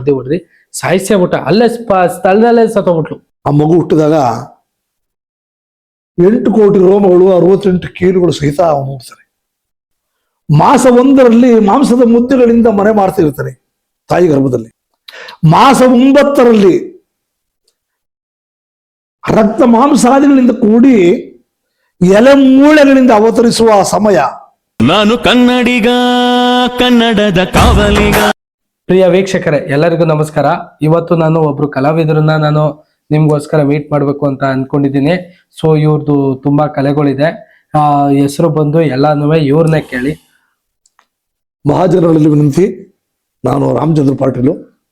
ಹೊಡ್ದಿ ಹೊಡ್ರಿ ಸಾಯಿಸೇ ಬಿಟ್ಟ ಅಲ್ಲೇ ಸ್ಥಳದಲ್ಲೇ ಸತ್ತೋಗ್ಬಿಟ್ಲು. ಆ ಮಗು ಹುಟ್ಟಿದಾಗ ಎಂಟು ಕೋಟಿ ರೋಮಗಳು ಅರವತ್ತೆಂಟು ಕೀಲುಗಳು ಸಹಿತ ಅವನು ಹುಡ್ತಾರೆ ಮಾಸ ಒಂದರಲ್ಲಿ ಮಾಂಸದ ಮುದ್ದೆಗಳಿಂದ ಮನೆ ಮಾಡ್ತಿರ್ತಾರೆ ತಾಯಿ ಗರ್ಭದಲ್ಲಿ. ಮಾಸ ಒಂಬತ್ತರಲ್ಲಿ ರಕ್ತ ಮಾಂಸಾದಿಗಳಿಂದ ಕೂಡಿ ಎಲೆ ಮೂಳೆಗಳಿಂದ ಅವತರಿಸುವ ಸಮಯ. ನಾನು ಕನ್ನಡಿಗ ಕನ್ನಡದ ಕಾವಲಿಗ. ಪ್ರಿಯ ವೀಕ್ಷಕರೇ, ಎಲ್ಲರಿಗೂ ನಮಸ್ಕಾರ. ಇವತ್ತು ನಾನು ಒಬ್ರು ಕಲಾವಿದರನ್ನ ನಾನು ನಿಮ್ಗೋಸ್ಕರ ಮೀಟ್ ಮಾಡಬೇಕು ಅಂತ ಅನ್ಕೊಂಡಿದ್ದೀನಿ. ಸೊ ಇವ್ರದ್ದು ತುಂಬಾ ಕಲೆಗಳಿದೆ. ಆ, ಹೆಸರು ಬಂದು ಎಲ್ಲಾನು ಇವ್ರನ್ನೇ ಕೇಳಿ. ಮಹಾಜನಗಳಲ್ಲಿ ವಿನಂತಿ. ನಾನು ರಾಮಚಂದ್ರ ಪಾಟೀಲು.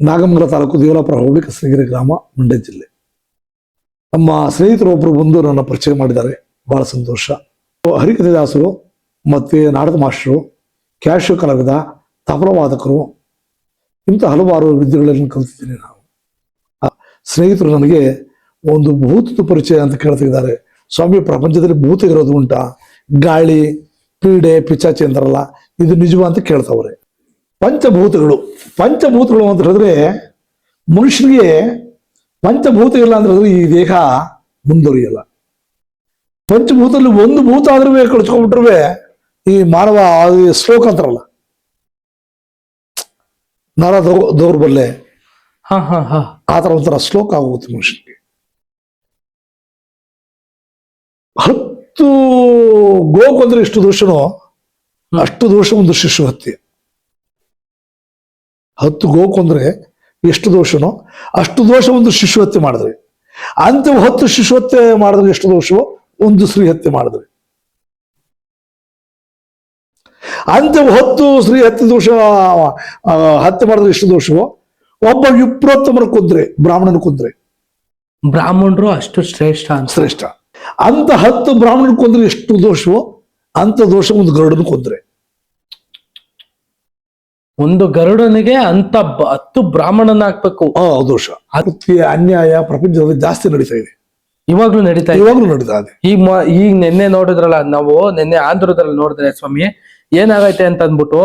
ನಾಗಮಂಗಲ ತಾಲೂಕು ದೇವಲಾಪುರ ಹೋಬಳಿ ಕೃಷ್ಣಗಿರಿ ಗ್ರಾಮ, ಮಂಡ್ಯ ಜಿಲ್ಲೆ. ನಮ್ಮ ಸ್ನೇಹಿತರು ಒಬ್ಬರು ಬಂದು ನನ್ನ ಪರಿಚಯ ಮಾಡಿದ್ದಾರೆ. ಬಹಳ ಸಂತೋಷ. ಹರಿಕಥದಾಸರು ಮತ್ತೆ ನಾಟಕ ಮಾಸ್ಟರು ಕ್ಯಾಶು ಕಲಾವಿದ ತಬಲವಾದಕರು ಇಂಥ ಹಲವಾರು ವಿದ್ಯೆಗಳನ್ನು ಕಲಿತಿದ್ದೀನಿ ನಾವು. ಸ್ನೇಹಿತರು ನನಗೆ ಒಂದು ಭೂತದ ಪರಿಚಯ ಅಂತ ಕೇಳ್ತಿದ್ದಾರೆ. ಸ್ವಾಮಿ, ಪ್ರಪಂಚದಲ್ಲಿ ಭೂತ ಇರೋದು ಉಂಟಾ. ಗಾಳಿ, ಪೀಡೆ, ಪಿಚಾಚಿ ಅಂತಾರಲ್ಲ, ಇದು ನಿಜವ ಅಂತ ಕೇಳ್ತಾವ್ರೆ. ಪಂಚಭೂತಗಳು ಪಂಚಭೂತಗಳು ಅಂತ ಹೇಳಿದ್ರೆ ಮನುಷ್ಯನಿಗೆ ಪಂಚಭೂತ ಇಲ್ಲ ಅಂತ ಹೇಳಿದ್ರೆ ಈ ದೇಹ ಮುಂದುವರಿಯಲ್ಲ. ಪಂಚಭೂತದಲ್ಲಿ ಒಂದು ಭೂತ ಆದ್ರೂ ಕಳ್ಸ್ಕೊಂಡ್ಬಿಟ್ರೆ ಈ ಮಾನವ ಶ್ಲೋಕ ಅಂತಾರಲ್ಲ ನರ ದೌ- ದೌರ್ಬಲ್ಯ. ಹಾ ಹಾ ಹಾ. ಆ ಥರ ಒಂಥರ ಶ್ಲೋಕ ಆಗೋಗುತ್ತೆ ಮನುಷ್ಯನಿಗೆ. ಹತ್ತು ಗೋಕು ಅಂದ್ರೆ ಎಷ್ಟು ದೋಷನೋ ಅಷ್ಟು ದೋಷ ಒಂದು ಶಿಶು ಹತ್ಯೆ ಹತ್ತು ಗೋಕು ಅಂದ್ರೆ ಎಷ್ಟು ದೋಷನೋ ಅಷ್ಟು ದೋಷ ಒಂದು ಶಿಶು ಹತ್ಯೆ ಮಾಡಿದ್ರಿ. ಅಂತಿಮ ಹತ್ತು ಶಿಶು ಹತ್ಯೆ ಮಾಡಿದ್ರೆ ಎಷ್ಟು ದೋಷವೋ ಒಂದು ಸ್ತ್ರೀ ಹತ್ಯೆ ಮಾಡಿದ್ರಿ. ಅಂತ್ಯ ಹತ್ತು ಸ್ತ್ರೀ ಹತ್ತು ದೋಷ ಹತ್ತು ಮಾಡಿದ್ರೆ ಎಷ್ಟು ದೋಷವೋ? ಒಬ್ಬ ವಿಪ್ರೋತ್ತಮನ ಕುದ್ರೆ ಬ್ರಾಹ್ಮಣನ ಕುದ್ರೆ ಬ್ರಾಹ್ಮಣರು ಅಷ್ಟು ಶ್ರೇಷ್ಠ ಅಂತ. ಶ್ರೇಷ್ಠ. ಅಂತ ಹತ್ತು ಬ್ರಾಹ್ಮಣನ ಕುಂದ್ರೆ ಎಷ್ಟು ದೋಷವೋ ಅಂತ ದೋಷ ಒಂದು ಗರುಡನ ಕುದ್ರೆ ಒಂದು ಗರುಡನಿಗೆ ಅಂತ ಹತ್ತು ಬ್ರಾಹ್ಮಣನ ಹಾಕ್ಬೇಕು ಆ ದೋಷ. ಹತ್ಯೆ ಅನ್ಯಾಯ ಪ್ರಪಂಚದಲ್ಲಿ ಜಾಸ್ತಿ ನಡೀತಾ ಇದೆ. ಇವಾಗ್ಲೂ ನಡೀತಾ ಇದೆ. ಇವಾಗಲೂ ನಡೀತಾ ಇದೆ. ಈಗ ಈಗ ನಿನ್ನೆ ನೋಡಿದ್ರಲ್ಲ ನಾವು ನಿನ್ನೆ ಆಂಧ್ರದಲ್ಲಿ ನೋಡಿದ್ರೆ ಸ್ವಾಮಿ ಏನಾಗೈತೆ ಅಂತ ಅಂದ್ಬಿಟ್ಟು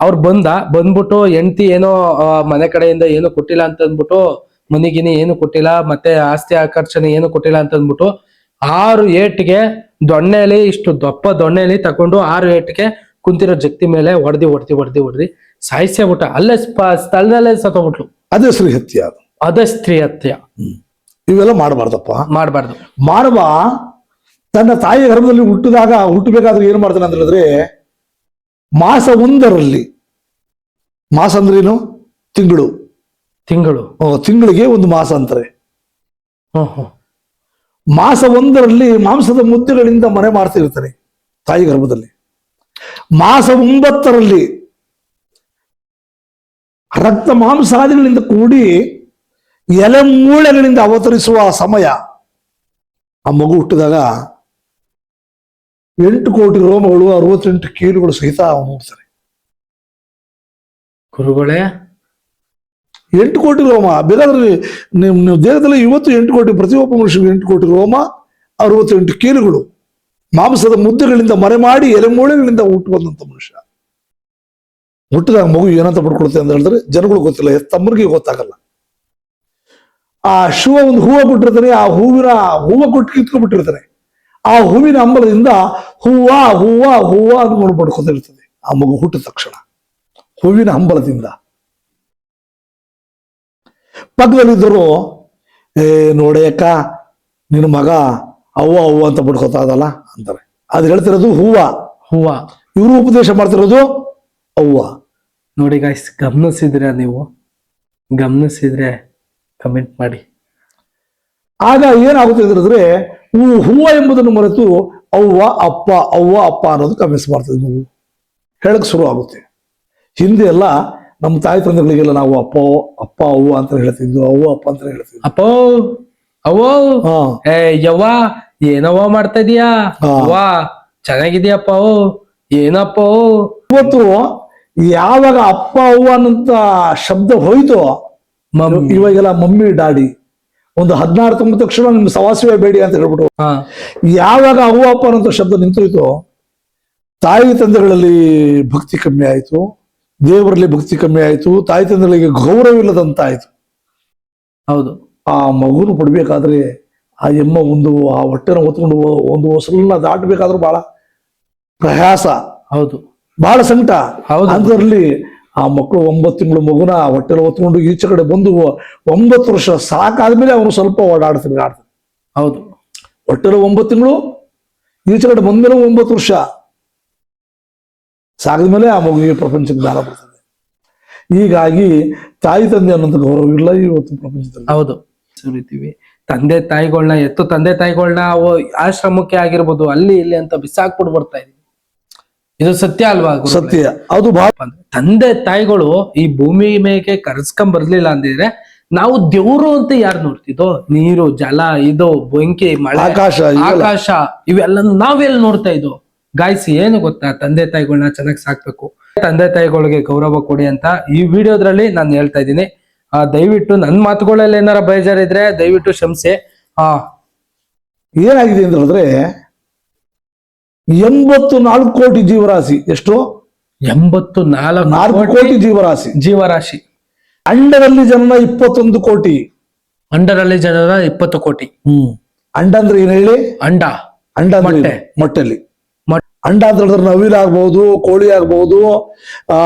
ಅವ್ರು ಬಂದ ಬಂದ್ಬಿಟ್ಟು ಹೆಂಡತಿ ಏನೋ ಮನೆ ಕಡೆಯಿಂದ ಏನು ಕೊಟ್ಟಿಲ್ಲ ಅಂತ ಅಂದ್ಬಿಟ್ಟು ಮನಿಗಿನಿ ಏನು ಕೊಟ್ಟಿಲ್ಲ ಮತ್ತೆ ಆಸ್ತಿ ಆಕರ್ಷಣೆ ಏನು ಕೊಟ್ಟಿಲ್ಲ ಅಂತ ಅಂದ್ಬಿಟ್ಟು ಆರು ಏಟ್ಗೆ ದೊಣ್ಣೆಲಿ ಇಷ್ಟು ದಪ್ಪ ದೊಣ್ಣೆಲಿ ತಕೊಂಡು ಆರು ಏಟ್ಗೆ ಕುಂತಿರೋ ಜಕ್ತಿ ಮೇಲೆ ಹೊಡೆದಿ ಹೊಡ್ದಿ ಹೊಡ್ದಿ ಹೊಡ್ದಿ ಸಾಯಿಸೇ ಬಿಟ್ಟ ಅಲ್ಲೇ ಸ್ಪ- ಸ್ಥಳದಲ್ಲೇ ಸತ್ತೋಗ್ಬಿಟ್ಲು. ಅದೇ ಸ್ತ್ರೀ ಹತ್ಯ ಅದು. ಅದೇ ಸ್ತ್ರೀ ಹತ್ಯ. ಇವೆಲ್ಲ ಮಾಡಬಾರ್ದಪ್ಪ. ಮಾಡಬಾರ್ದು. ಮಾಡುವ ತನ್ನ ತಾಯಿ ಗರ್ಭದಲ್ಲಿ ಹುಟ್ಟಿದಾಗ ಹುಟ್ಟಬೇಕಾದ್ರೆ ಏನ್ ಮಾಡ್ತಾನೆ ಅಂತ ಹೇಳಿದ್ರೆ ಮಾಸ ಒಂದರಲ್ಲಿ. ಮಾಸ ಅಂದ್ರೇನು ತಿಂಗಳು. ತಿಂಗಳು. ತಿಂಗಳಿಗೆ ಒಂದು ಮಾಸ ಅಂತಾರೆ. ಮಾಸ ಒಂದರಲ್ಲಿ ಮಾಂಸದ ಮುದ್ದೆಗಳಿಂದ ಮನೆ ಮಾಡ್ತಿರ್ತಾರೆ ತಾಯಿ ಗರ್ಭದಲ್ಲಿ. ಮಾಸ ಒಂಬತ್ತರಲ್ಲಿ ರಕ್ತ ಮಾಂಸಾದಿಗಳಿಂದ ಕೂಡಿ ಎಲೆ ಮೂಳೆಗಳಿಂದ ಅವತರಿಸುವ ಸಮಯ. ಆ ಮಗು ಹುಟ್ಟಿದಾಗ ಎಂಟು ಕೋಟಿ ರೋಮಗಳು ಅರವತ್ತೆಂಟು ಕೀಲುಗಳು ಸಹಿತ ಅವನು ಹುಡ್ತಾನೆ ಗುರುಗಳೇ ಎಂಟು ಕೋಟಿ ರೋಮ ಬೇಕಾದ್ರೆ ನೀವು ನೀವು ದೇಹದಲ್ಲಿ ಇವತ್ತು ಎಂಟು ಕೋಟಿ ಪ್ರತಿಯೊಬ್ಬ ಮನುಷ್ಯನಿಗೆ ಎಂಟು ಕೋಟಿ ರೋಮ ಅರವತ್ತೆಂಟು ಕೀಲುಗಳು. ಮಾಂಸದ ಮುದ್ದೆಗಳಿಂದ ಮರೆ ಮಾಡಿ ಎಲೆಮೂಳೆಗಳಿಂದ ಹುಟ್ಟು ಬಂದಂತ ಮನುಷ್ಯ. ಹುಟ್ಟಿದಾಗ ಮಗು ಏನಂತ ಪಡ್ಕೊಡುತ್ತೆ ಅಂತ ಹೇಳಿದ್ರೆ ಜನಗಳು ಗೊತ್ತಿಲ್ಲ ತಮ್ಮರಿಗೆ ಗೊತ್ತಾಗಲ್ಲ. ಆ ಶಿವ ಒಂದು ಹೂವ ಕೊಟ್ಟಿರ್ತಾನೆ ಆ ಹೂವಿನ ಹೂವ ಕೊಟ್ಟು ಕಿತ್ಕೊಂಡ್ಬಿಟ್ಟಿರ್ತಾನೆ. ಆ ಹೂವಿನ ಅಂಬಲದಿಂದ ಹೂವ ಹೂವ ಹೂವ ಅಂದ್ಕೊಂಡು ಪಡ್ಕೊಂಡಿರ್ತದೆ ಆ ಮಗು ಹುಟ್ಟಿದ ತಕ್ಷಣ. ಹೂವಿನ ಹಂಬಲದಿಂದ ಪಕ್ಕದಲ್ಲಿದ್ದರು ಏ ನೋಡಿ ಅಕ್ಕ ನಿನ್ನ ಮಗ ಅವ್ವ ಅವ್ವ ಅಂತ ಬಿಡ್ಕೊತಾ ಇದಲ್ಲ ಅಂತಾರೆ. ಅದು ಹೇಳ್ತಿರೋದು ಹೂವ. ಹೂವ. ಇವರು ಉಪದೇಶ ಮಾಡ್ತಿರೋದು ಅವ್ವ. ನೋಡಿ ಗಾಯ್ಸ್ ಗಮನಿಸಿದ್ರೆ ನೀವು ಗಮನಿಸಿದ್ರೆ ಕಮೆಂಟ್ ಮಾಡಿ. ಆಗ ಏನಾಗುತ್ತೆ ಅಂದ್ರೆ ಹೂ ಹೂವ ಎಂಬುದನ್ನು ಮರೆತು ಅವ್ವ ಅಪ್ಪ ಅವ್ವ ಅಪ್ಪ ಅನ್ನೋದು ಕಮೆಂಟ್ಸ್ ಮಾಡ್ತಿದ್ವಿ ನೀವು. ಹೇಳಕ್ ಶುರು ಆಗುತ್ತೆ. ಹಿಂದೆ ಎಲ್ಲ ನಮ್ಮ ತಾಯಿ ತಂದೆಗಳಿಗೆಲ್ಲ ನಾವು ಅಪ್ಪ ಅಪ್ಪ ಅವ್ವ ಅಂತ ಹೇಳ್ತಿದ್ವು. ಅವ್ವ ಅಪ್ಪ ಅಂತ ಹೇಳ್ತಿದ್ವಿ. ಅಪ್ಪ ಅವ್ವ? ಏ ಯವ್ವ ಏನವ್ವ ಮಾಡ್ತಾ ಇದೀಯಾ? ವಾ ಅವ್ವ ಚೆನ್ನಾಗಿದ್ಯಪ್ಪ ಏನಪ್ಪ ಇವತ್ತು ಯಾವಾಗ ಅಪ್ಪ ಅವ್ವ ಅನ್ನಂತ ಶಬ್ದ ಹೋಯ್ತು ಇವಾಗೆಲ್ಲ ಮಮ್ಮಿ ಡಾಡಿ ಒಂದು ಹದಿನಾರು ತೊಂಬತ್ತು ಕ್ಷಣ ನಿಮ್ಗೆ ಸವಾಸವೇ ಬೇಡಿ ಅಂತ ಹೇಳ್ಬಿಟ್ಟು ಹಾ. ಯಾವಾಗ ಅವ್ವ ಅಪ್ಪ ಅನ್ನೋ ಶಬ್ದ ನಿಂತೋಯ್ತು ತಾಯಿ ತಂದೆಗಳಲ್ಲಿ ಭಕ್ತಿ ಕಮ್ಮಿ ಆಯಿತು ದೇವರಲ್ಲಿ ಭಕ್ತಿ ಕಮ್ಮಿ ಆಯಿತು ತಾಯಿ ತಂದೆಗಳಿಗೆ ಗೌರವ ಇಲ್ಲದಂತ ಆಯ್ತು ಹೌದು. ಆ ಮಗುನು ಪಡ್ಬೇಕಾದ್ರೆ ಆ ಎಮ್ಮ ಒಂದು ಆ ಹೊಟ್ಟೆನ ಹೊತ್ಕೊಂಡು ಒಂದು ಹೊಸಲನ್ನ ದಾಟಬೇಕಾದ್ರೂ ಬಹಳ ಪ್ರಯಾಸ. ಹೌದು. ಬಹಳ ಸಂಕಟ. ಹೌದು. ಅದರಲ್ಲಿ ಆ ಮಕ್ಕಳು ಒಂಬತ್ತು ತಿಂಗಳು ಮಗುನ ಹೊಟ್ಟೆನ ಹೊತ್ಕೊಂಡು ಈಚೆ ಕಡೆ ಬಂದು ಒಂಬತ್ತು ವರ್ಷ ಸಾಕಾದ್ಮೇಲೆ ಅವನು ಸ್ವಲ್ಪ ಓಡಾಡ್ತಾನೆ ಆಡ್ತಾನೆ ಹೌದು. ಹೊಟ್ಟೆಲ ಒಂಬತ್ತು ತಿಂಗಳು ಈಚೆ ಕಡೆ ಬಂದ್ಮೇಲೆ ಒಂಬತ್ತು ವರ್ಷ. ಸಾಕಿದ್ಮೇಲೆ ಆ ಮಗುವಿಗೆ ಪ್ರಪಂಚಕ್ಕೆ ದಾನ ಬರ್ತದೆ. ಹೀಗಾಗಿ ತಾಯಿ ತಂದೆ ಅನ್ನೋಂಥ ಗೌರವ ಇಲ್ಲ ಇವತ್ತು ಪ್ರಪಂಚದಲ್ಲಿ. ಹೌದು. ಸುರಿತೀವಿ. ತಂದೆ ತಾಯಿಗಳನ್ನ ಎತ್ತು ತಂದೆ ತಾಯಿಗಳನ್ನ ಅವು ಆಶ್ರಮಕ್ಕೆ ಆಗಿರ್ಬೋದು ಅಲ್ಲಿ ಇಲ್ಲಿ ಅಂತ ಬಿಸಾಕ್ಬಿಟ್ಟು ಬರ್ತಾ ಇದೀವಿ. ಇದು ಸತ್ಯ ಅಲ್ವಾ ಸತ್ಯ. ಅದು ಅಂದ್ರೆ ತಂದೆ ತಾಯಿಗಳು ಈ ಭೂಮಿ ಮೇಲೆ ಕರೆಸ್ಕೊಂಡ್ ಬರ್ಲಿಲ್ಲ ಅಂದಿದ್ರೆ ನಾವು ದೇವ್ರು ಅಂತ ಯಾರು ನೋಡ್ತಿದ್ದೋ? ನೀರು ಜಲ ಇದು ಬೆಂಕಿ ಮಳೆ ಆಕಾಶ. ಆಕಾಶ ಇವೆಲ್ಲ ನಾವೆಲ್ಲಿ ನೋಡ್ತಾ ಇದ್ದೋ? ಗಾಯಿಸಿ ಏನು ಗೊತ್ತಾ? ತಂದೆ ತಾಯಿಗಳನ್ನ ಚೆನ್ನಾಗಿ ಸಾಕ್ಬೇಕು. ತಂದೆ ತಾಯಿಗಳಿಗೆ ಗೌರವ ಕೊಡಿ ಅಂತ ಈ ವಿಡಿಯೋದ್ರಲ್ಲಿ ನಾನು ಹೇಳ್ತಾ ಇದ್ದೀನಿ. ಆ ದಯವಿಟ್ಟು ನನ್ನ ಮಾತುಗಳಲ್ಲಿ ಏನಾರ ಬೇಜಾರಿದ್ರೆ ದಯವಿಟ್ಟು ಕ್ಷಮಿಸಿ. ಆ ಏನಾಗಿದೆ ಅಂತ ಹೇಳಿದ್ರೆ ಎಂಬತ್ತು ನಾಲ್ಕು ಕೋಟಿ ಜೀವರಾಶಿ. ಎಷ್ಟು? ಎಂಬತ್ತು ನಾಲ್ಕು ನಾಲ್ಕು ಕೋಟಿ ಜೀವರಾಶಿ. ಜೀವರಾಶಿ. ಅಂಡರಲ್ಲಿ ಜನ ಇಪ್ಪತ್ತೊಂದು ಕೋಟಿ. ಅಂಡರಲ್ಲಿ ಜನರ ಇಪ್ಪತ್ತು ಕೋಟಿ. ಹ್ಮ್. ಅಂಡ ಅಂದ್ರೆ ಏನ್ ಹೇಳಿ? ಅಂಡ. ಅಂಡ ಅಂದ್ರೆ ಮೊಟ್ಟೆ. ಮೊಟ್ಟೆಲಿ. ಮೊಟ್ಟೆ. ಅಂಡ ಅಂತ ಹೇಳಿದ್ರೆ ನವಿಲ್ ಆಗ್ಬಹುದು ಕೋಳಿ ಆಗ್ಬಹುದು ಆ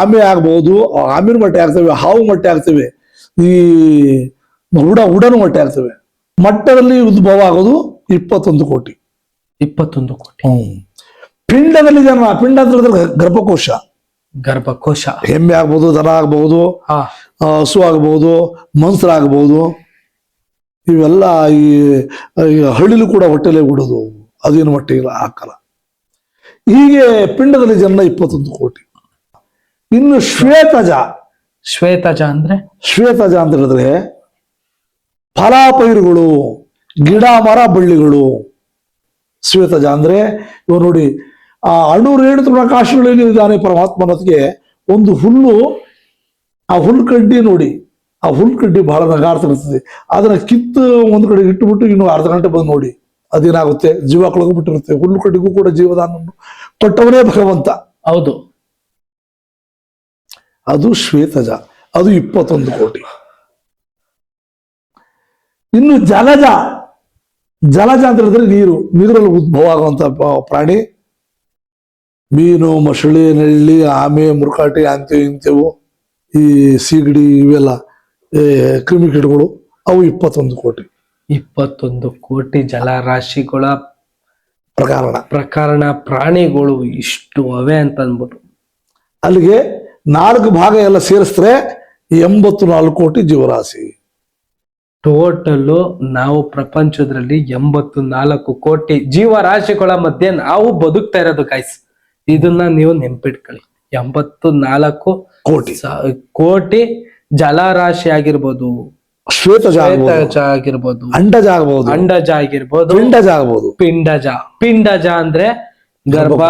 ಆಮೆ ಆಗ್ಬಹುದು ಆಮಿನ ಮೊಟ್ಟೆ ಆಗ್ತವೆ ಹಾವು ಮೊಟ್ಟೆ ಆಗ್ತವೆ ಈ ಉಡ ಉಡನ ಮೊಟ್ಟೆ ಆಗ್ತವೆ ಮಟ್ಟದಲ್ಲಿ ಉದ್ಭವ ಆಗೋದು ಇಪ್ಪತ್ತೊಂದು ಕೋಟಿ. ಇಪ್ಪತ್ತೊಂದು ಕೋಟಿ. ಹ್ಮ್. ಪಿಂಡದಲ್ಲಿ ಜನ ಪಿಂಡ ಗರ್ಭಕೋಶ. ಗರ್ಭಕೋಶ. ಹೆಮ್ಮೆ ಆಗ್ಬಹುದು ದನ ಆಗ್ಬಹುದು ಹಾ. ಹಸು ಆಗ್ಬಹುದು ಮನ್ಸರ ಆಗ್ಬಹುದು ಇವೆಲ್ಲ ಈ ಈ ಹಳ್ಳಿಲು ಕೂಡ ಹೊಟ್ಟೆಲೆ ಬಿಡೋದು. ಅದೇನು ಹೊಟ್ಟೆ ಇಲ್ಲ ಹಾಕಲ್ಲ ಹೀಗೆ ಪಿಂಡದಲ್ಲಿ ಜನ ಇಪ್ಪತ್ತೊಂದು ಕೋಟಿ. ಇನ್ನು ಶ್ವೇತಜ. ಶ್ವೇತಜ ಅಂದ್ರೆ? ಶ್ವೇತಜ ಅಂತ ಹೇಳಿದ್ರೆ ಫಲಾಪೈರುಗಳು ಗಿಡ ಮರ ಬಳ್ಳಿಗಳು. ಶ್ವೇತಜ ಅಂದ್ರೆ ಇವ ನೋಡಿ ಆ ಅಣು ರೇಣು ಪ್ರಕಾಶಗಳಲ್ಲಿ ಇದ್ದಾನೆ ಪರಮಾತ್ಮನೊತ್ತಿಗೆ ಒಂದು ಹುಲ್ಲು ಆ ಹುಲ್ ಕಡ್ಡಿ ನೋಡಿ ಆ ಹುಲ್ ಕಡ್ಡಿ ಬಹಳ ನಗಾಡ್ತಿರ್ತದೆ ಅದನ್ನ ಕಿತ್ತು ಒಂದು ಕಡೆ ಇಟ್ಟುಬಿಟ್ಟು ಇನ್ನು ಅರ್ಧ ಗಂಟೆ ಬಂದು ನೋಡಿ ಅದೇನಾಗುತ್ತೆ? ಜೀವ ಕಳ್ಕೊಂಡ್ಬಿಟ್ಟಿರುತ್ತೆ ಹುಲ್ಲು ಕಡ್ಡಿಗೂ ಕೂಡ ಜೀವದಾನವನ್ನು ಕೊಟ್ಟವನೇ ಭಗವಂತ. ಹೌದು. ಅದು ಶ್ವೇತಜ ಅದು ಇಪ್ಪತ್ತೊಂದು ಕೋಟಿ. ಇನ್ನು ಜಲಜ ಜಲಜ ಅಂತ ಹೇಳಿದ್ರೆ ನೀರು ನೀರಲ್ಲಿ ಉದ್ಭವ ಆಗುವಂತ ಪ್ರಾಣಿ. ಮೀನು ಮಸಳಿ ನೆಳ್ಳಿ ಆಮೆ ಮುರುಕಾಟಿ ಅಂತೆವು ಇಂತೆವು ಈ ಸೀಗಡಿ ಇವೆಲ್ಲ ಕ್ರಿಮಿಕೀಟಗಳು ಅವು ಇಪ್ಪತ್ತೊಂದು ಕೋಟಿ. ಇಪ್ಪತ್ತೊಂದು ಕೋಟಿ ಜಲರಾಶಿಗಳ ಪ್ರಕಾರಣ. ಪ್ರಕರಣ ಪ್ರಾಣಿಗಳು ಇಷ್ಟು ಅವೆ ಅಂತ ಅಂದ್ಬಿಟ್ಟು ಅಲ್ಲಿಗೆ ನಾಲ್ಕು ಭಾಗ ಎಲ್ಲ ಸೇರಿಸಿದ್ರೆ ಎಂಬತ್ತು ನಾಲ್ಕು ಕೋಟಿ ಜೀವರಾಶಿ. ಟೋಟಲ್ ನಾವು ಪ್ರಪಂಚದಲ್ಲಿ ಎಂಬತ್ತು ನಾಲ್ಕು ಕೋಟಿ ಜೀವರಾಶಿಗಳ ಮಧ್ಯೆ ನಾವು ಬದುಕ್ತಾ ಇರೋದು ಕಾಯ್ಸ್ ಇದನ್ನ ನೀವು ನೆನ್ಪಿಟ್ಕೊಳ್ಳಿ. ಎಂಬತ್ತು ನಾಲ್ಕು ಕೋಟಿ. ಕೋಟಿ ಜಲರಾಶಿ ಆಗಿರ್ಬೋದು. ಶ್ವೇತಜ ಆಗಿರ್ಬೋದು. ಅಂಡಜ ಆಗ್ಬೋದು ಅಂಡಜ ಆಗಿರ್ಬೋದು. ಪಿಂಡಜ ಆಗ್ಬೋದು. ಪಿಂಡಜ. ಪಿಂಡಜ ಅಂದ್ರೆ ಗರ್ಭ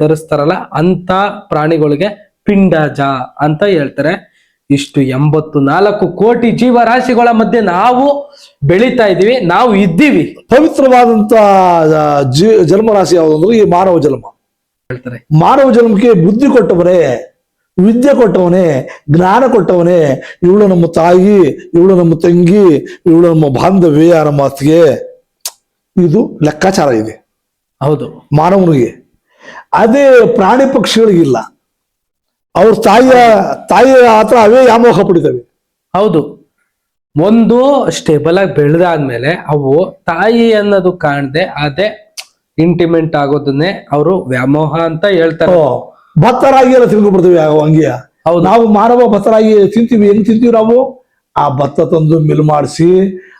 ಧರಿಸ್ತಾರಲ್ಲ ಅಂತ ಪ್ರಾಣಿಗಳಿಗೆ ಪಿಂಡಜ ಅಂತ ಹೇಳ್ತಾರೆ. ಇಷ್ಟು ಎಂಬತ್ತು ನಾಲ್ಕು ಕೋಟಿ ಜೀವರಾಶಿಗಳ ಮಧ್ಯೆ ನಾವು ಬೆಳೀತಾ ಇದ್ದೀವಿ ನಾವು ಇದ್ದೀವಿ. ಪವಿತ್ರವಾದಂತ ಆ, ಜೀ ಜನ್ಮರಾಶಿ ಯಾವುದು ಅಂದ್ರೆ ಈ ಮಾನವ ಜನ್ಮ. ಹೇಳ್ತಾರೆ. ಮಾನವ ಜನ್ಮಕ್ಕೆ ಬುದ್ಧಿ ಕೊಟ್ಟವರೇ ವಿದ್ಯೆ ಕೊಟ್ಟವನೇ ಜ್ಞಾನ ಕೊಟ್ಟವನೇ ಇವಳು ನಮ್ಮ ತಾಯಿ ಇವಳು ನಮ್ಮ ತಂಗಿ ಇವಳು ನಮ್ಮ ಬಾಂಧವ್ಯ ನಮ್ಮ ಅತ್ತಿಗೆ ಇದು ಲೆಕ್ಕಾಚಾರ ಇದೆ. ಹೌದು. ಮಾನವನಿಗೆ. ಅದೇ ಪ್ರಾಣಿ ಪಕ್ಷಿಗಳಿಗಿಲ್ಲ. ಅವ್ರ ತಾಯಿಯ ತಾಯಿಯ ಹತ್ರ ಅವೇ ವ್ಯಾಮೋಹ ಪಡಿತವೆ ಹೌದು. ಒಂದು ಸ್ಟೇಬಲ್ ಆಗಿ ಬೆಳೆದಾದ್ಮೇಲೆ ಅವು ತಾಯಿ ಅನ್ನೋದು ಕಾಣದೆ ಅದೇ ಇಂಟಿಮೆಂಟ್ ಆಗೋದನ್ನೇ ಅವರು ವ್ಯಾಮೋಹ ಅಂತ ಹೇಳ್ತಾರೆ. ಭತ್ತರಾಗಿ ಭತ್ತ ರಾಗಿ ಎಲ್ಲ ತಿನ್ಕೊಂಡ್ಬಿಡ್ತೀವಿ ಅಂಗಿಯ ಹೌದು. ನಾವು ಮಾನವ ಭತ್ತರಾಗಿ ತಿಂತೀವಿ ಹೆಂಗ್ ತಿಂತೀವಿ ನಾವು? ಆ ಭತ್ತ ತಂದು ಮಿಲ್ ಮಾಡಿಸಿ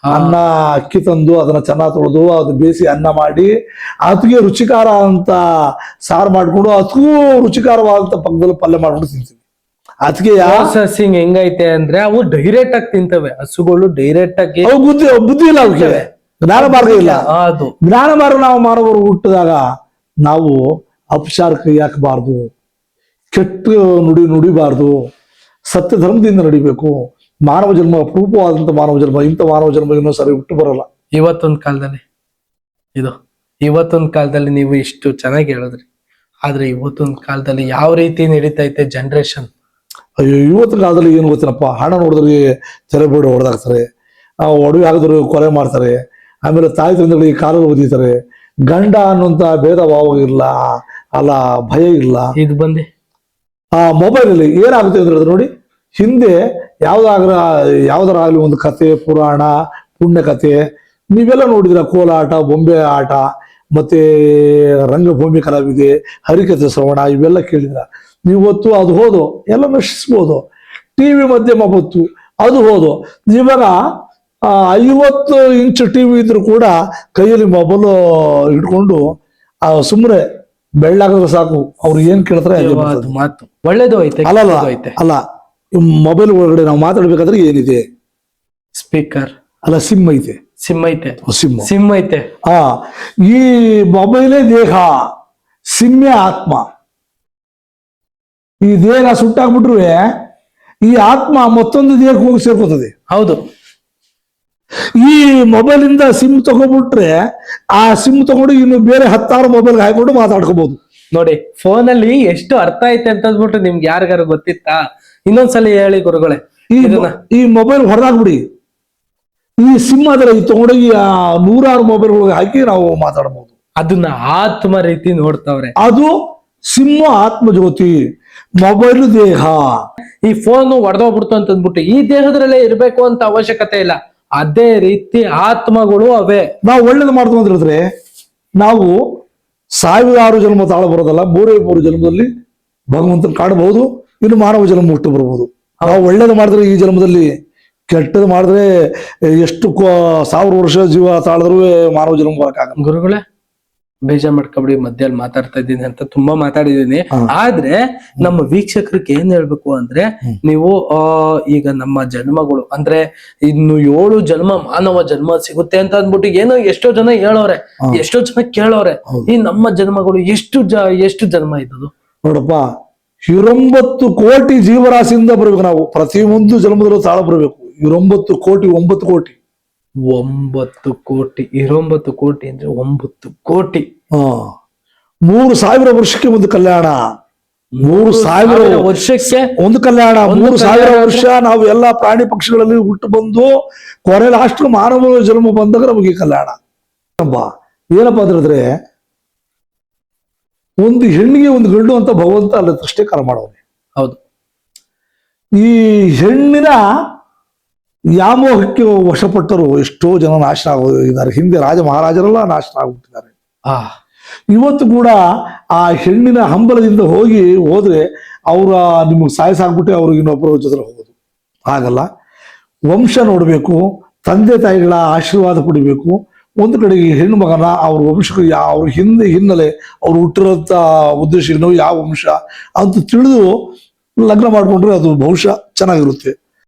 ಅನ್ನ ಅಕ್ಕಿ ತಂದು ಅದನ್ನ ಚೆನ್ನಾಗಿ ತೊಳೆದು ಅದು ಬೇಯಿಸಿ ಅನ್ನ ಮಾಡಿ ಅದಕ್ಕೆ ರುಚಿಕಾರ ಅಂತ ಸಾರು ಮಾಡಿಕೊಂಡು ಅದಕ್ಕೂ ರುಚಿಕಾರವಾದಂತ ಪಕ್ಕದಲ್ಲಿ ಪಲ್ಯ ಮಾಡ್ಕೊಂಡು ತಿಂತೀವಿ ಅದಕ್ಕೆ ಹಿಂಗ್ ಹೆಂಗೈತೆ ಅಂದ್ರೆ ಅವು ಡೈರೆಕ್ಟ್ ಆಗಿ ತಿಂತವೆ. ಹಸುಗಳು ಡೈರೆಕ್ಟ್ ಆಗಿ ಅವು ಬುದ್ಧಿ ಬುದ್ಧಿ ಇಲ್ಲ ಅವಕ್ಕೆ ಜ್ಞಾನ ಮಾರ್ಗ ಇಲ್ಲ. ಅದು. ಜ್ಞಾನ ಮಾರ್ಗ ನಾವು ಮಾನವರು ಹುಟ್ಟಿದಾಗ ನಾವು ಅಪಚಾರ ಕೈ ಹಾಕಬಾರ್ದು ಕೆಟ್ಟ ನುಡಿ ನುಡಿಬಾರ್ದು. ಸತ್ಯ ಧರ್ಮದಿಂದ ನಡಿಬೇಕು. ಮಾನವ ಜನ್ಮ ಅಪರೂಪವಾದಂಥ ಮಾನವ ಜನ್ಮ ಇಂಥ ಮಾನವ ಜನ್ಮ ಇನ್ನೂ ಸರಿ ಹುಟ್ಟು ಬರಲ್ಲ. ಇವತ್ತೊಂದು ಕಾಲದಲ್ಲಿ ಇದು ಇವತ್ತೊಂದು ಕಾಲದಲ್ಲಿ ನೀವು ಇಷ್ಟು ಚೆನ್ನಾಗಿ ಹೇಳಿದ್ರಿ. ಆದ್ರೆ ಇವತ್ತೊಂದು ಕಾಲದಲ್ಲಿ ಯಾವ ರೀತಿ ನಡೀತೈತೆ ಜನ್ರೇಷನ್ ಅಯ್ಯೋ ಇವತ್ತಿನ ಕಾಲದಲ್ಲಿ ಏನು ಗೊತ್ತಿನಪ್ಪ ಹಣ ನೋಡಿದ್ರೆ ತೆರೆಬೇಡ ಹೊಡೆದಾಕ್ತಾರೆ ಆ ಒಡವೆ ಹಾಕಿದ್ರು ಕೊಲೆ ಮಾಡ್ತಾರೆ. ಆಮೇಲೆ ತಾಯಿ ತಂದೆಗಳಿಗೆ ಕಾಲಲ್ಲಿ ಒದೀತಾರೆ ಗಂಡ ಅನ್ನುವಂತ ಭೇದ ಭಾವ ಇಲ್ಲ. ಅಲ್ಲ ಭಯ ಇಲ್ಲ. ಇದು ಬಂದಿ. ಆ ಮೊಬೈಲ್ ಅಲ್ಲಿ ಏನಾಗುತ್ತೆ ಅಂತ ಹೇಳಿದ್ರೆ ನೋಡಿ ಹಿಂದೆ ಯಾವ್ದಾಗ್ರ ಯಾವ್ದಾರ ಆಗಲಿ ಒಂದು ಕತೆ ಪುರಾಣ ಪುಣ್ಯ ಕತೆ ನೀವೆಲ್ಲ ನೋಡಿದ್ರ ಕೋಲಾಟ ಬೊಂಬೆ ಆಟ ಮತ್ತೆ ರಂಗಭೂಮಿ ಕಲಾವಿದೆ ಹರಿಕತೆ ಶ್ರವಣ ಇವೆಲ್ಲ ಕೇಳಿದ್ರ? ನೀವತ್ತು ಅದು ಹೋದು ಎಲ್ಲ ನಶಿಸ್ಬೋದು. ಟಿವಿ ಮಧ್ಯಮ ಬತ್ತು ಅದು ಹೋದು. ಇವಾಗ ಐವತ್ತು ಇಂಚ್ ಟಿವಿ ಇದ್ರು ಕೂಡ ಕೈಯಲ್ಲಿ ಮೊಬೈಲ್ ಇಟ್ಕೊಂಡು ಆ ಸುಮ್ಮನೆ ಬೆಳ್ಳಾಗಿದ್ರೆ ಸಾಕು ಅವ್ರು ಏನ್ ಕೇಳ್ತಾರೆ ಮಾತು. ಒಳ್ಳೇದು ಐತೆ ಅಲ್ಲ ಅಲ್ಲ ಮೊಬೈಲ್ ಒಳಗಡೆ ನಾವು ಮಾತಾಡ್ಬೇಕಾದ್ರೆ ಏನಿದೆ? ಸ್ಪೀಕರ್ ಅಲ್ಲ ಸಿಮ್ ಐತೆ. ಸಿಮ್ ಐತೆ. ಸಿಮ್ ಸಿಮ್ ಐತೆ. ಹಾ ಈ ಮೊಬೈಲೇ ದೇಹ ಸಿಮ್ಮೆ ಆತ್ಮ. ಈ ದೇಹ ಸುಟ್ಟಾಕ್ಬಿಟ್ರು ಈ ಆತ್ಮ ಮತ್ತೊಂದು ದೇಹಕ್ಕೆ ಹೋಗಿ ಸೇರ್ಕೋತದೆ. ಹೌದು. ಈ ಮೊಬೈಲ್ ಇಂದ ಸಿಮ್ ತಗೊಂಡ್ಬಿಟ್ರೆ ಆ ಸಿಮ್ ತಗೊಂಡು ಇನ್ನು ಬೇರೆ ಹತ್ತಾರು ಮೊಬೈಲ್ ಹಾಕೊಂಡು ಮಾತಾಡ್ಕೋಬಹುದು ನೋಡಿ ಫೋನ್ ಅಲ್ಲಿ ಎಷ್ಟು ಅರ್ಥ ಐತೆ ಅಂತ ಅಂದ್ಬಿಟ್ಟು ನಿಮ್ಗೆ ಯಾರಿಗಾರು ಗೊತ್ತಿತ್ತಾ? ಇನ್ನೊಂದ್ಸಲಿ ಹೇಳಿ ಗುರುಗಳೇ. ಈ ಈ ಮೊಬೈಲ್ ಹೊರದಾಗ್ಬಿಡಿ. ಈ ಸಿಮ್ ಆದ್ರೆ ಈ ತಗೊಂಡೋಗಿ ಆ ನೂರಾರು ಮೊಬೈಲ್ ಹಾಕಿ ನಾವು ಮಾತಾಡಬಹುದು ಅದನ್ನ ಆತ್ಮ ರೀತಿ ನೋಡ್ತಾವ್ರೆ. ಅದು ಸಿಮ್ ಆತ್ಮ ಜ್ಯೋತಿ ಮೊಬೈಲ್ ದೇಹ. ಈ ಫೋನ್ ಒಡೆದೋಗ್ಬಿಡ್ತು ಅಂತ ಅಂದ್ಬಿಟ್ಟು ಈ ದೇಹದಲ್ಲೇ ಇರ್ಬೇಕು ಅಂತ ಅವಶ್ಯಕತೆ ಇಲ್ಲ. ಅದೇ ರೀತಿ ಆತ್ಮಗಳು ಅವೇ. ನಾವು ಒಳ್ಳೇದು ಮಾಡ್ತು ಅಂತ ಹೇಳಿದ್ರೆ ನಾವು ಸಾವಿರಾರು ಜನ್ಮ ತಾಳ ಬರೋದಲ್ಲ, ಮೂರೇ ಮೂರು ಜನ್ಮದಲ್ಲಿ ಭಗವಂತನ ಕಾಣಬಹುದು, ಇನ್ನು ಮಾನವ ಜನ್ಮ ಮುಟ್ಟು ಬರ್ಬೋದು. ನಾವು ಒಳ್ಳೇದು ಮಾಡಿದ್ರೆ ಈ ಜನ್ಮದಲ್ಲಿ, ಕೆಟ್ಟದ್ದು ಮಾಡಿದ್ರೆ ಎಷ್ಟು ಸಾವಿರ ವರ್ಷ ಜೀವ ತಾಳಿದ್ರೂ ಮಾನವ ಜನ್ಮ ಬರೋಕ್ಕಾಗಲ್ಲ. ಗುರುಗಳೇ ಬೇಜಾರ್ ಮಾಡ್ಕೊಬಿಡಿ ಮಧ್ಯಲ್ಲಿ ಮಾತಾಡ್ತಾ ಇದ್ದೀನಿ ಅಂತ ತುಂಬಾ ಮಾತಾಡಿದೀನಿ ಆದ್ರೆ ನಮ್ಮ ವೀಕ್ಷಕರಿಗೆ ಏನ್ ಹೇಳ್ಬೇಕು ಅಂದ್ರೆ ನೀವು ಆ ಈಗ ನಮ್ಮ ಜನ್ಮಗಳು ಅಂದ್ರೆ ಇನ್ನು ಏಳು ಜನ್ಮ ಮಾನವ ಜನ್ಮ ಸಿಗುತ್ತೆ ಅಂತ ಅಂದ್ಬಿಟ್ಟು ಏನೋ ಎಷ್ಟೋ ಜನ ಹೇಳೋರೆ. ಎಷ್ಟೋ ಜನ ಕೇಳೋರೆ. ಈ ನಮ್ಮ ಜನ್ಮಗಳು ಎಷ್ಟು ಜ ಎಷ್ಟು ಜನ್ಮ ಇದ್ದದು ನೋಡಪ್ಪ ಇರೊಂಬತ್ತು ಕೋಟಿ ಜೀವರಾಶಿಯಿಂದ ಬರ್ಬೇಕು ನಾವು. ಪ್ರತಿಯೊಂದು ಜನ್ಮದಲ್ಲೂ ತಾಳ ಬರ್ಬೇಕು. ಇವರೊಂಬತ್ತು ಕೋಟಿ ಒಂಬತ್ತು ಕೋಟಿ. ಒಂಬತ್ತು ಕೋಟಿ ಇರೊಂಬತ್ತು ಕೋಟಿ ಅಂದ್ರೆ ಒಂಬತ್ತು ಕೋಟಿ. ಹಾ. ಮೂರು ಸಾವಿರ ವರ್ಷಕ್ಕೆ ಒಂದು ಕಲ್ಯಾಣ. ಮೂರು ಸಾವಿರ ವರ್ಷಕ್ಕೆ ಒಂದು ಕಲ್ಯಾಣ. ಮೂರು ಸಾವಿರ ವರ್ಷ ನಾವು ಎಲ್ಲಾ ಪ್ರಾಣಿ ಪಕ್ಷಿಗಳಲ್ಲಿ ಹುಟ್ಟು ಬಂದು ಕೊನೆ ಲಾಸ್ಟ್ ಮಾನವ ಜನ್ಮ ಬಂದಾಗ ನಮಗೆ ಕಲ್ಯಾಣ. ಏನಪ್ಪ ಹೇಳಿದ್ರೆ ಒಂದು ಹೆಣ್ಣಿಗೆ ಒಂದು ಗಂಡು ಅಂತ ಭಗವಂತ ಅಲ್ಲಿ ಕರ ಮಾಡೋನೆ ಹೌದು. ಈ ಹೆಣ್ಣಿನ ವ್ಯಾಮೋಹಕ್ಕೆ ವಶಪಟ್ಟರು ಎಷ್ಟೋ ಜನ ನಾಶ ಆಗಿದ್ದಾರೆ ಹಿಂದೆ ರಾಜ ಮಹಾರಾಜರೆಲ್ಲ ನಾಶ ಆಗ್ಬಿಟ್ಟಿದ್ದಾರೆ ಆ. ಇವತ್ತು ಕೂಡ ಆ ಹೆಣ್ಣಿನ ಹಂಬಲದಿಂದ ಹೋಗಿ ಹೋದ್ರೆ ಅವರ ನಿಮಗೆ ಸಾಯಿಸಾಗ್ಬಿಟ್ಟು ಅವ್ರಿಗೆ ಇನ್ನೊಬ್ಬರ ಜೊತೆ ಹೋಗೋದು. ಹಾಗಲ್ಲ. ವಂಶ ನೋಡಬೇಕು ತಂದೆ ತಾಯಿಗಳ ಆಶೀರ್ವಾದ ಪಡಿಬೇಕು. ಒಂದು ಕಡೆಗೆ ಹೆಣ್ಣು ಮಗನ ಅವ್ರ ವಂಶಕ್ಕೆ ಯಾವ ಅವ್ರ ಹಿಂದೆ ಹಿನ್ನೆಲೆ ಅವ್ರು ಹುಟ್ಟಿರೋಂಥ ಉದ್ದೇಶ ಏನು ಯಾವ ವಂಶ ಅಂತ ತಿಳಿದು ಲಗ್ನ ಮಾಡಿಕೊಂಡ್ರೆ ಅದು ಬಹುಶಃ ಚೆನ್ನಾಗಿರುತ್ತೆ.